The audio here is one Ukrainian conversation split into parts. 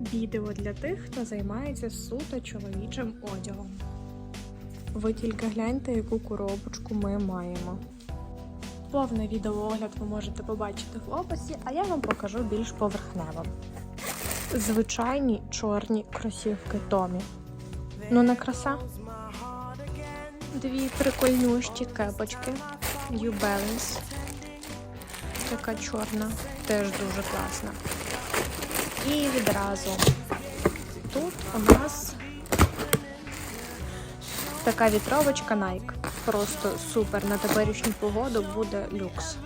Відео для тих, хто займається суто чоловічим одягом. Ви тільки гляньте, яку коробочку ми маємо. Повний відеоогляд ви можете побачити в описі, а я вам покажу більш поверхнево. Звичайні чорні кросівки Томі. Ну не краса. Дві прикольнющі кепочки New Balance. Така чорна, теж дуже класна. І відразу тут у нас така вітровочка Nike. Просто супер. На теперішню погоду буде люкс.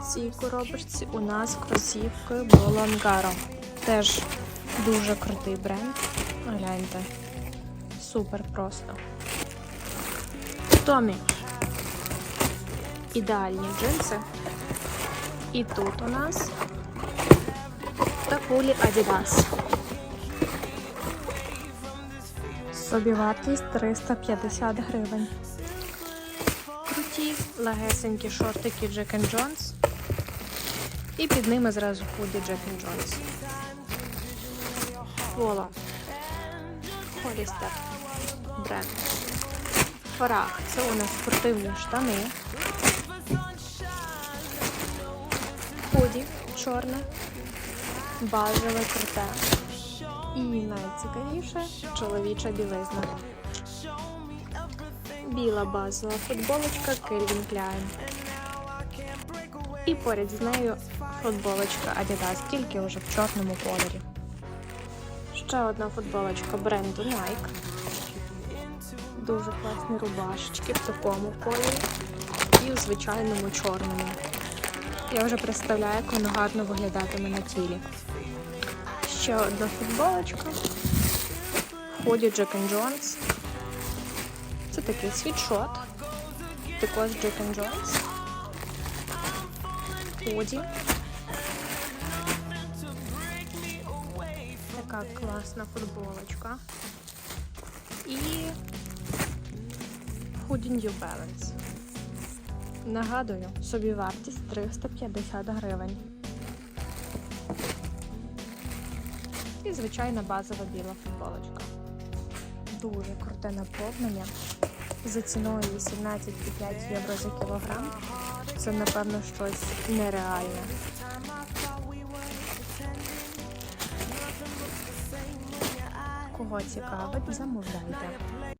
В цій коробочці у нас кросівки Bolangaro. Теж дуже крутий бренд. Гляньте. Супер просто. Томі. Ідеальні джинси. І тут у нас кулі Adidas. Собівартість 350 гривень. Круті легесенькі шортики Jack Jones. І під ними зразу худі Jack Jones. Вола. Холістер. Бренд. Фарах. Це у нас спортивні штани. Худі чорне базове круте. І найцікавіше чоловіча білизна. Біла базова футболочка Calvin Klein. І поряд з нею футболочка Adidas, тільки вже в чорному кольорі. Ще одна футболочка бренду Nike. Дуже класні рубашечки в такому кольорі і у звичайному чорному. Я вже представляю, як воно гарно виглядатиме на тілі. Ще одна футболочка. Ході Jack Jones. Це такий світшот. Також Jack Jones. Ході. Така класна футболочка. І Худі New Balance. Нагадую, собі вартість 350 гривень. І звичайна базова біла футболочка. Дуже круте наповнення. За ціною 18,5 євро за кілограм. Це, напевно, щось нереальне. Кого цікавить, замовляйте.